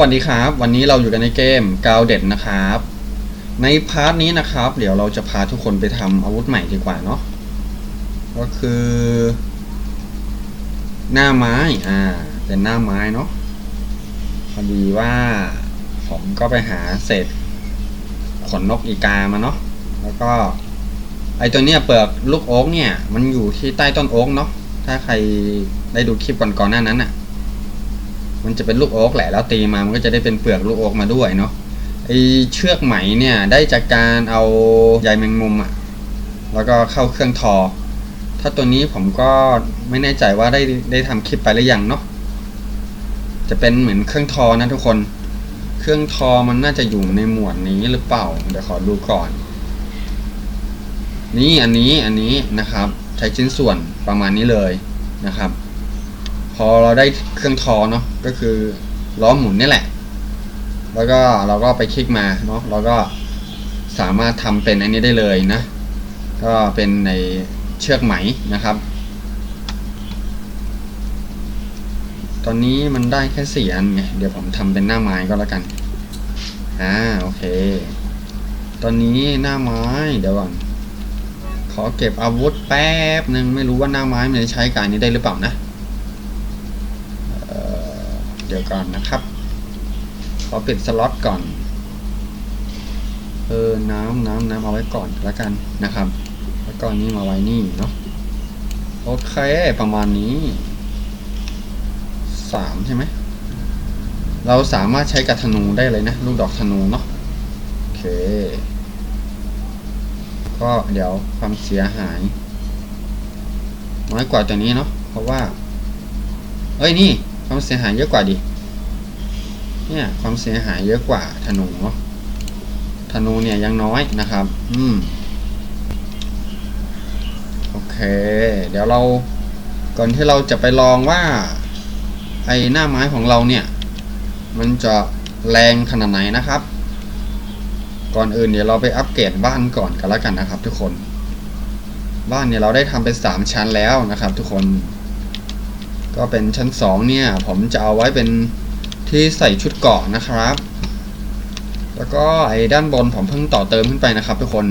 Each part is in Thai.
วัสดีครับ วันนี้เราอยู่กันในเกมกาวเด็ดนะครับ ในพาร์ทนี้นะครับ เดี๋ยวเราจะพาทุกคนไปทำอาวุธใหม่ดีกว่าเนาะก็คือ หน้าไม้อ่าเป็นหน้าไม้เนาะพอดีว่าผมก็ไปหาเศษขนนกอีกามาเนาะแล้วก็ ไอตัวเนี้ยเปลือกลูกโอ๊กเนี่ย มันอยู่ที่ใต้ต้นโอ๊กเนาะถ้าใครได้ดูคลิปก่อนๆหน้านั้นอะ มันจะเป็นลูกโอ๊กแหละแล้วตีมามันก็จะได้เป็นเปลือกลูกโอ๊กมาด้วยเนาะไอเชือกไหมเนี่ยได้จากการเอาใยแมงมุมอะแล้วก็เข้าเครื่องทอ ถ้าตัวนี้ผมก็ไม่แน่ใจว่าได้ได้ทำคลิปไปหรือยังเนาะจะเป็นเหมือนเครื่องทอนะทุกคน เครื่องทอมันน่าจะอยู่ในหมวดนี้หรือเปล่าเดี๋ยวขอดูก่อน นี่อันนี้อันนี้นะครับ ใช้ชิ้นส่วนประมาณนี้เลยนะครับ อเราได้เครื่องทอเนาะก็คือล้อหมุนนี่แหละ แล้วก็เราก็ไปคลิกมาเนาะเราก็สามารถทำเป็นอันนี้ได้เลยนะ ก็เป็นในเชือกไหมนะครับ ตอนนี้มันได้แค่สี่อันไงเดี๋ยวผมทำเป็นหน้าไม้ก็แล้วกันอ่าโอเค ตอนนี้หน้าไม้เดี๋ยวก่อนขอเก็บอาวุธแป๊บหนึ่งไม่รู้ว่าหน้าไม้มันจะใช้การนี้ได้หรือเปล่านะ ดี๋ยวก่อนนะครับ ขอปิดสล็อตก่อน เออ น้ำน้ำน้ำเอาไว้ก่อนแล้วกันนะครับ แล้วก็อันนี้มาไว้นี่เนาะ โอเค ประมาณนี้สามใช่ไหม เราสามารถใช้กับธนูได้เลยนะ ลูกดอกธนูเนาะ โอเค ก็เดี๋ยวความเสียหาย น้อยกว่าตัวนี้เนาะ เพราะว่า เอ้ยนี่ ความเสียหายเยอะกว่าดิ เนี่ยความเสียหายเยอะกว่าธนูเนาะ ธนูเนี่ยยังน้อยนะครับ อืม โอเค เดี๋ยวเรา ก่อนที่เราจะไปลองว่า ไอ้หน้าไม้ของเราเนี่ย มันจะแรงขนาดไหนนะครับ ก่อนอื่นเดี๋ยวเราไปอัปเกรดบ้านก่อนกันแล้วกันนะครับ ทุกคน บ้านเนี่ยเราได้ทำเป็นสามชั้นแล้วนะครับ ทุกคน ก็เป็นชั้นสองเนี่ย ผมจะเอาไว้เป็นที่ใส่ชุดเกาะนะครับ แล้วก็ไอ้ด้านบนผมเพิ่งต่อเติมขึ้นไปนะครับทุกคน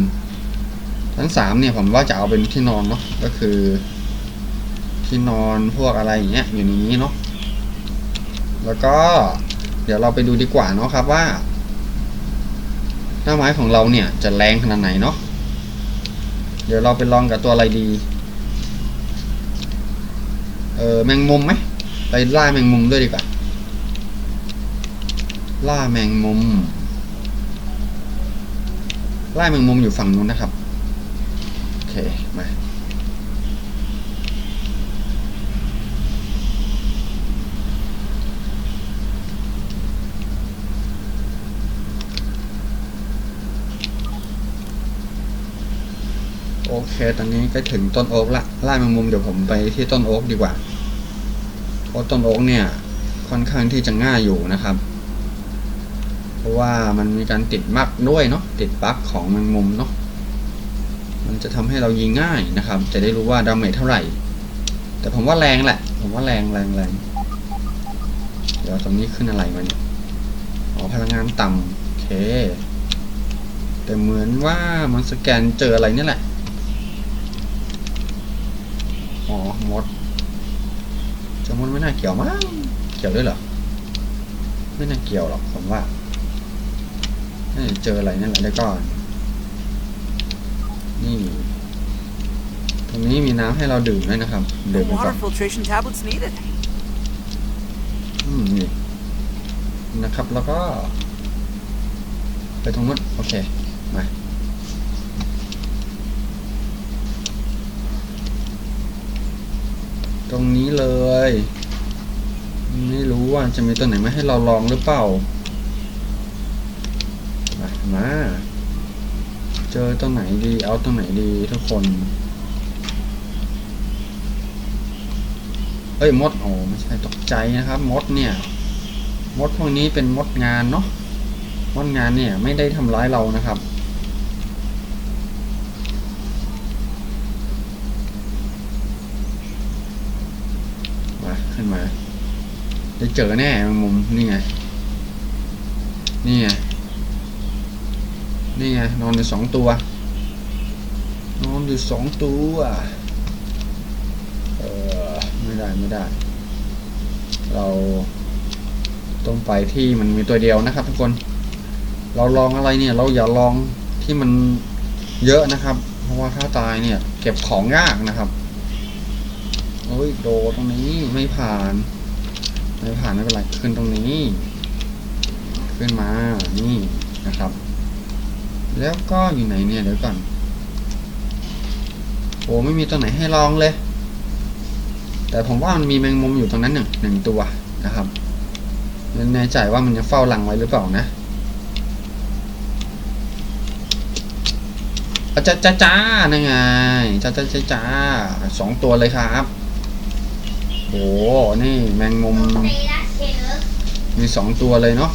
ชั้นสามเนี่ยผมว่าจะเอาเป็นที่นอนเนาะก็คือ ที่นอนพวกอะไรอย่างเงี้ยอยู่ในนี้เนาะแล้วก็เดี๋ยวเราไปดูดีกว่าเนาะครับว่า หน้าไม้ของเราเนี่ยจะแรงขนาดไหนเนาะเดี๋ยวเราไปลองกับตัวอะไรดี ออแมงมุมไหมไปล่าแมงมุมด้วยดีกว่า ล่าแมงมุม ล่าแมงมุมอยู่ฝั่งนู้นนะครับ โอเค มาโอเค ตอนนี้ก็ถึงต้นโอ๊กละ ล่าแมงมุมเดี๋ยวผมไปที่ต้นโอ๊กดีกว่า เพราะต้นโอ๊กเนี่ยค่อนข้างที่จะง่ายอยู่นะครับ เพราะว่ามันมีการติดมักด้วยเนาะติดบั๊กของแมงมุมเนาะมันจะทำให้เรายิงง่ายนะครับ จะได้รู้ว่าดาเมจเท่าไหร่ แต่ผมว่าแรงแหละ ผมว่าแรงแรงแรงเดี๋ยวตรงนี้ขึ้นอะไรมาเนี่ยอ๋อพลังงานต่ำโอเค แต่เหมือนว่ามันสแกนเจออะไรนี่แหละ อ๋อมด เจะมดไม่น่าเกี่ยวมั้งเกี่ยวด้วยเหรอ ไม่น่าเกี่ยวหรอกผมว่าน่าจะเจออะไรนั่นแหละแล้วก็นี่ ตรงนี้มีน้ำให้เราดื่มด้วยนะครับ No ดื่มไปก่อ water น filtration tablets needed. อืมนี่นะครับแล้วก็ ไปตรงนู้นโอเค มา ตรงนี้เลย ไม่รู้ว่าจะมีตัวไหนมาให้เราลองหรือเปล่ามามา เจอตัวไหนดี เอาตัวไหนดีทุกคนเอ้ยมดโอ้ไม่ใช่ตกใจนะครับ มดเนี่ย มดพวกนี้เป็นมดงานเนาะมดงานเนี่ยไม่ได้ทำร้ายเรานะครับ มาขึ้นมาได้เจอแน่มงมุมนี่ไง นี่ไง นี่ไง นอนอยู่สองตัว นอนอยู่สองตัวเออไม่ได้ไม่ได้ เราต้องไปที่มันมีตัวเดียวนะครับทุกคน เราลองอะไรเนี่ย เราอย่าลองที่มันเยอะนะครับ เพราะว่าถ้าตายเนี่ย เก็บของยากนะครับ โอ้ยโดตรงนี้ไม่ผ่าน ไม่ผ่านไม่เป็นไรขึ้นตรงนี้ ขึ้นมานี่นะครับ แล้วก็อยู่ไหนเนี่ยเดี๋ยวก่อนโอ้ไม่มีตัวไหนให้ลองเลย แต่ผมว่ามันมีแมงมุมอยู่ตรงนั้นหนึ่งหนึ่งตัวนะครับไม่แน่ใจว่ามันยังเฝ้ารังไว้หรือเปล่านะจ้าจ้าจ้านั่นไงจ้าจ้าจ้าจ้าสองตัวเลยครับ โอ้โห นี่แมงมุมมีสองตัวเลยเนาะ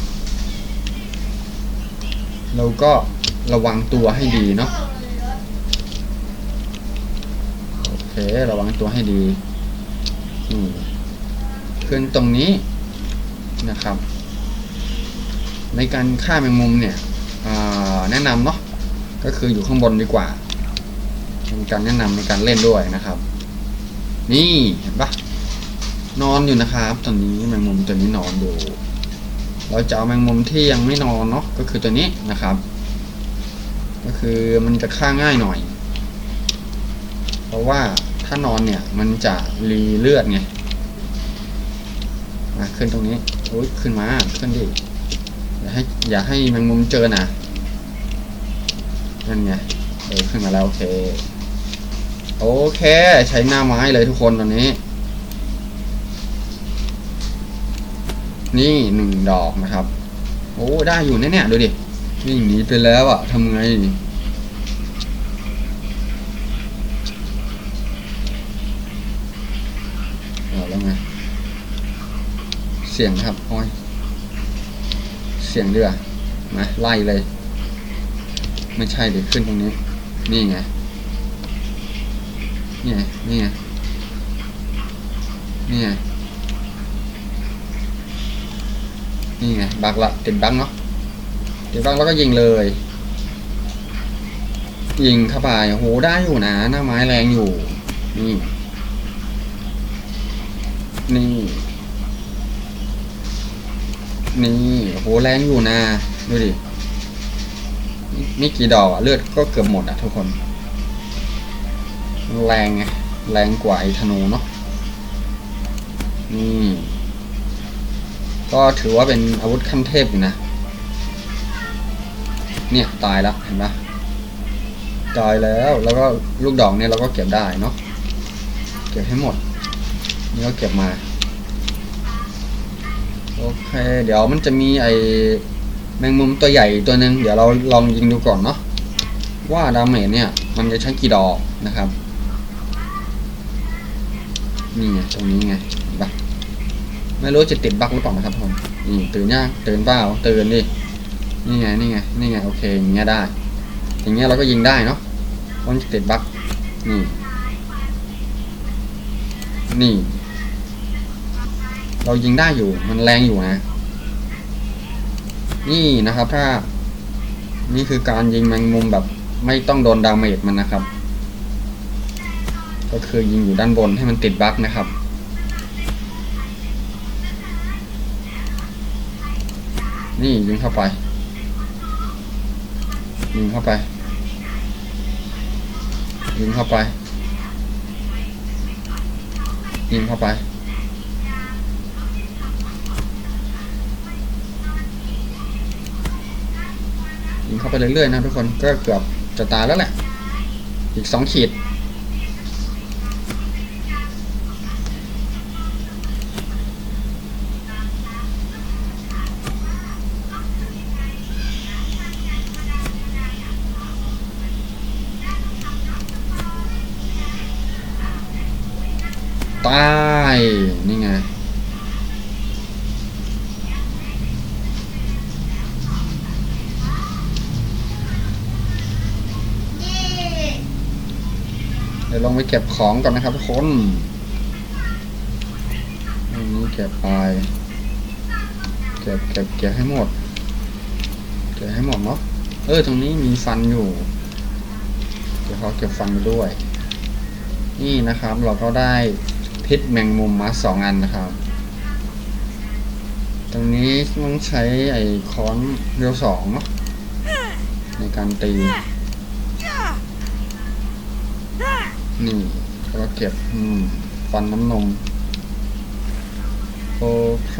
เราก็ระวังตัวให้ดีเนาะ โอเค ระวังตัวให้ดีนี่ขึ้นตรงนี้นะครับ ในการฆ่าแมงมุมเนี่ยแนะนำเนาะ ก็คืออยู่ข้างบนดีกว่าเป็นการแนะนำในการเล่นด้วยนะครับ นี่เห็นปะ นอนอยู่นะครับ ตอนนี้แมงมุมตัวนี้นอนอยู่เราจะเอาแมงมุมที่ยังไม่นอนเนาะก็คือตัวนี้นะครับ ก็คือมันจะฆ่าง่ายหน่อย เพราะว่าถ้านอนเนี่ยมันจะรีเลือดไงมาขึ้นตรงนี้โอ้ยขึ้นมาขึ้นดิอย่าให้อย่าให้แมงมุมเจอนะนั่นไงเออขึ้นมาแล้วโอเค โอเค ใช้หน้าไม้เลยทุกคนตอนนี้ นี่หนึ่งดอกนะครับ โอ้ได้อยู่แน่ๆดูดิวิ่งหนีไปแล้วอะทำไงเอาแล้วไงเสียงครับโอ้ยเสียงเรือมาไล่เลย ไม่ใช่เดี๋ยวขึ้นตรงนี้ นี่ไงนี่ไงนี่ไงนี่ไง นี่ไงบักละติดบักเนาะติดบักแล้วก็ยิงเลย ยิงเข้าไปโอ้โหได้อยู่นะ หน้าไม้แรงอยู่นี่นี่นี่โอ้โหแรงอยู่นะดูดินี่กี่ดอกอะเลือดก็เกือบหมดอะทุกคน แรงไงแรงกว่าไอ้ธนูเนาะนี่ ก็ถือว่าเป็นอาวุธขั้นเทพอยู่นะ เนี่ยตายแล้วเห็นปะตายแล้วแล้วก็ลูกดอกเนี่ยเราก็เก็บได้เนาะเก็บให้หมด นี่ก็เก็บมาโอเค เดี๋ยวมันจะมีไอแมงมุมตัวใหญ่ตัวหนึ่งเดี๋ยวเราลองยิงดูก่อนเนาะว่าดาเมจเนี่ยมันจะใช้กี่ดอกนะครับ นี่ไงตรงนี้ไง ไม่รู้จะติดบั๊กหรือเปล่านะครับผมนี่ตื่นยังตื่นเปล่าตื่นดินี่ไงนี่ไงนี่ไงโอเคอย่างเงี้ยได้ อย่างเงี้ยเราก็ยิงได้เนาะมันจะติดบั๊กนี่นี่ เรายิงได้อยู่มันแรงอยู่นะนี่นะครับถ้านี่คือการยิงแมงมุมแบบไม่ต้องโดนดาเมจมันนะครับ ก็คือยิงอยู่ด้านบนให้มันติดบั๊กนะครับ นี่ยิงเข้าไป ยิงเข้าไป ยิงเข้าไป ยิงเข้าไปยิงเข้าไปเรื่อยๆนะทุกคนก็เกือบจะตายแล้วแหละ อีกสองขีด ตายนี่ไง เดี๋ยวลองไปเก็บของก่อนนะครับทุกคนอันนี้เก็บไป เก็บเก็บเก็บให้หมด เก็บให้หมดเนาะ เออ ตรงนี้มีฟันอยู่ เดี๋ยวเขาเก็บฟันไปด้วยนี่นะครับเราก็ได้ พิษแมงมุมมาสองอันนะครับ ตรงนี้ต้องใช้ไอ้ค้อนเรียวสองในการตี นี่แล้วก็เก็บฟันน้ำนม โอเค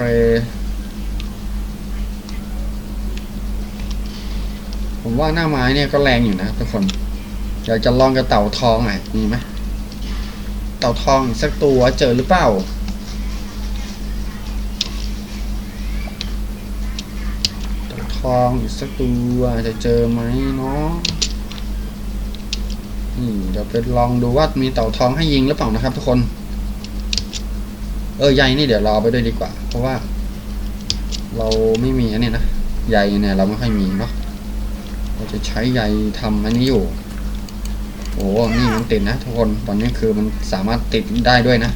ผมว่าหน้าไม้เนี่ยก็แรงอยู่นะทุกคน อยากจะลองกับเต่าทองอะมีไหม เต่าทองอีกสักตัวเจอหรือเปล่า เต่าทองอีกสักตัวจะเจอไหมเนาะนี่เดี๋ยวไปลองดูว่ามีเต่าทองให้ยิงหรือเปล่านะครับทุกคน เออใยนี่เดี๋ยวรอไปด้วยดีกว่า เพราะว่า เราไม่มีอันนี้นะใยเนี่ยเราไม่ค่อยมีเนาะเราจะใช้ใยทำอันนี้อยู่ โอ้นี่มันติดนะทุกคน ตอนนี้คือมันสามารถติดได้ด้วยนะ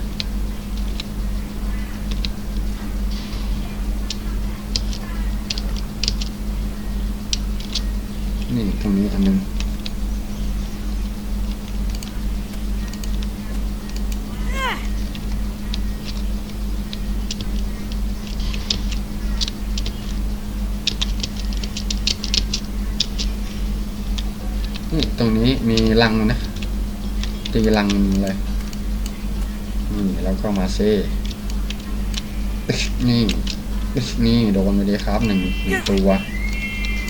นี่ตรงนี้อันนึง นี่ ตรงนี้มีรังนะ ตีรังเลยนี่แล้วก็มาเซ่นี่นี่โดนไปเลยครับหนึ่งหนึ่งตัว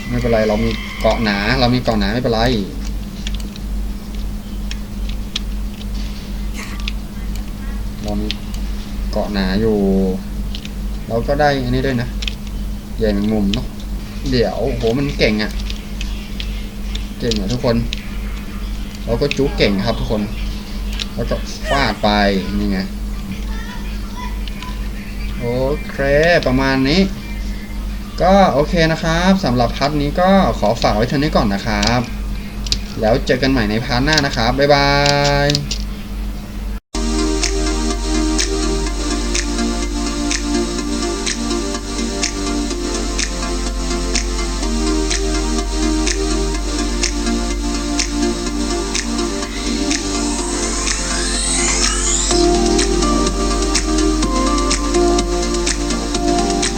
ไม่เป็นไรเรามีเกาะหนา เรามีเกาะหนาไม่เป็นไรเรามีเกาะหนาอยู่ เราก็ได้อันนี้ด้วยนะใหญ่แมงมุมเนาะเดี๋ยวโหมันเก่งอะ่ะ เก่งนะทุกคน เราก็จุกเก่งครับทุกคน แล้วก็ฟาดไปนี่ไงโอเค ประมาณนี้ ก็โอเคนะครับสำหรับพาร์ทนี้ก็ขอฝากไว้เท่านี้ก่อนนะครับ แล้วเจอกันใหม่ในพาร์ทหน้านะครับ บ๊ายบาย